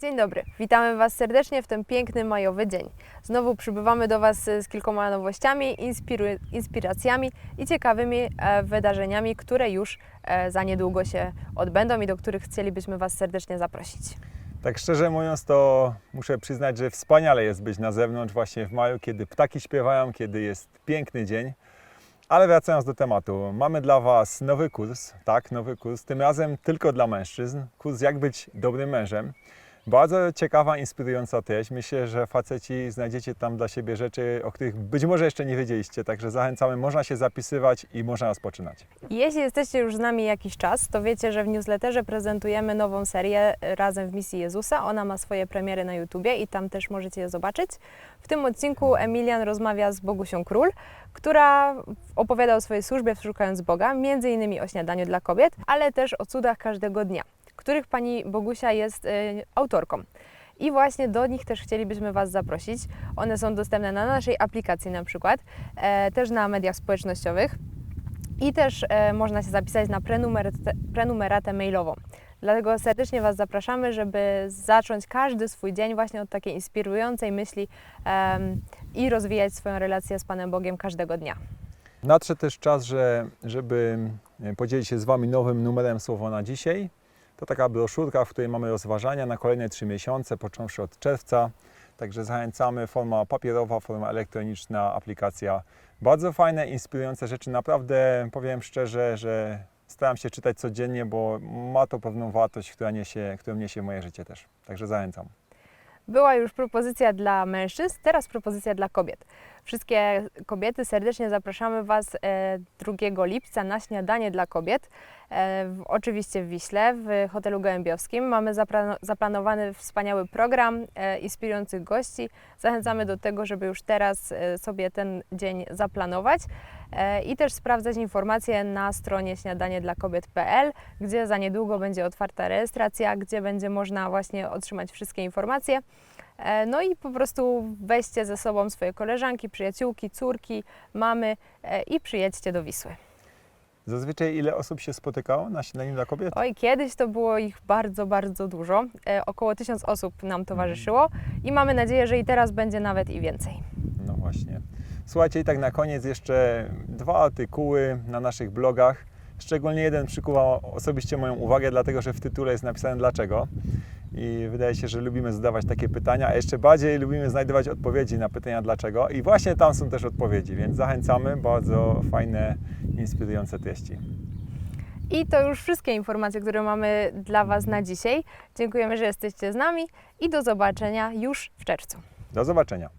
Dzień dobry, witamy Was serdecznie w ten piękny majowy dzień. Znowu przybywamy do Was z kilkoma nowościami, inspiracjami i ciekawymi e, wydarzeniami, które już e, za niedługo się odbędą i do których chcielibyśmy Was serdecznie zaprosić. Tak szczerze mówiąc, to muszę przyznać, że wspaniale jest być na zewnątrz właśnie w maju, kiedy ptaki śpiewają, kiedy jest piękny dzień. Ale wracając do tematu, mamy dla Was nowy kurs, tak, nowy kurs, tym razem tylko dla mężczyzn. Kurs jak być dobrym mężem. Bardzo ciekawa, inspirująca treść. Myślę, że faceci znajdziecie tam dla siebie rzeczy, o których być może jeszcze nie wiedzieliście, także zachęcamy, można się zapisywać i można rozpoczynać. Jeśli jesteście już z nami jakiś czas, to wiecie, że w newsletterze prezentujemy nową serię razem w Misji Jezusa. Ona ma swoje premiery na YouTubie i tam też możecie je zobaczyć. W tym odcinku Emilian rozmawia z Bogusią Król, która opowiada o swojej służbie Szukając Boga, między innymi o śniadaniu dla kobiet, ale też o cudach każdego dnia, których pani Bogusia jest y, autorką. I właśnie do nich też chcielibyśmy Was zaprosić. One są dostępne na naszej aplikacji na przykład, e, też na mediach społecznościowych i też e, można się zapisać na prenumeratę, prenumeratę mailową. Dlatego serdecznie Was zapraszamy, żeby zacząć każdy swój dzień właśnie od takiej inspirującej myśli em, i rozwijać swoją relację z Panem Bogiem każdego dnia. Nadszedł też czas, że, żeby e, podzielić się z Wami nowym numerem Słowo na dzisiaj. To taka broszurka, w której mamy rozważania na kolejne trzy miesiące, począwszy od czerwca. Także zachęcamy, forma papierowa, forma elektroniczna, aplikacja. Bardzo fajne, inspirujące rzeczy. Naprawdę powiem szczerze, że staram się czytać codziennie, bo ma to pewną wartość, która niesie, którą niesie moje życie też. Także zachęcam. Była już propozycja dla mężczyzn, teraz propozycja dla kobiet. Wszystkie kobiety serdecznie zapraszamy Was e, 2 lipca na śniadanie dla kobiet. E, oczywiście w Wiśle, w hotelu Gołębiowskim. Mamy zaplanowany wspaniały program e, inspirujących gości. Zachęcamy do tego, żeby już teraz e, sobie ten dzień zaplanować i też sprawdzać informacje na stronie śniadaniedlakobiet.pl, gdzie za niedługo będzie otwarta rejestracja, gdzie będzie można właśnie otrzymać wszystkie informacje. No i po prostu weźcie ze sobą swoje koleżanki, przyjaciółki, córki, mamy i przyjedźcie do Wisły. Zazwyczaj ile osób się spotykało na śniadaniu dla kobiet? Oj, kiedyś to było ich bardzo, bardzo dużo. E, około tysiąc osób nam towarzyszyło i mamy nadzieję, że i teraz będzie nawet i więcej. No właśnie. Słuchajcie, i tak na koniec jeszcze dwa artykuły na naszych blogach. Szczególnie jeden przykuwa osobiście moją uwagę, dlatego że w tytule jest napisane dlaczego. I wydaje się, że lubimy zadawać takie pytania, a jeszcze bardziej lubimy znajdować odpowiedzi na pytania dlaczego. I właśnie tam są też odpowiedzi, więc zachęcamy. Bardzo fajne, inspirujące treści. I to już wszystkie informacje, które mamy dla Was na dzisiaj. Dziękujemy, że jesteście z nami i do zobaczenia już w czerwcu. Do zobaczenia.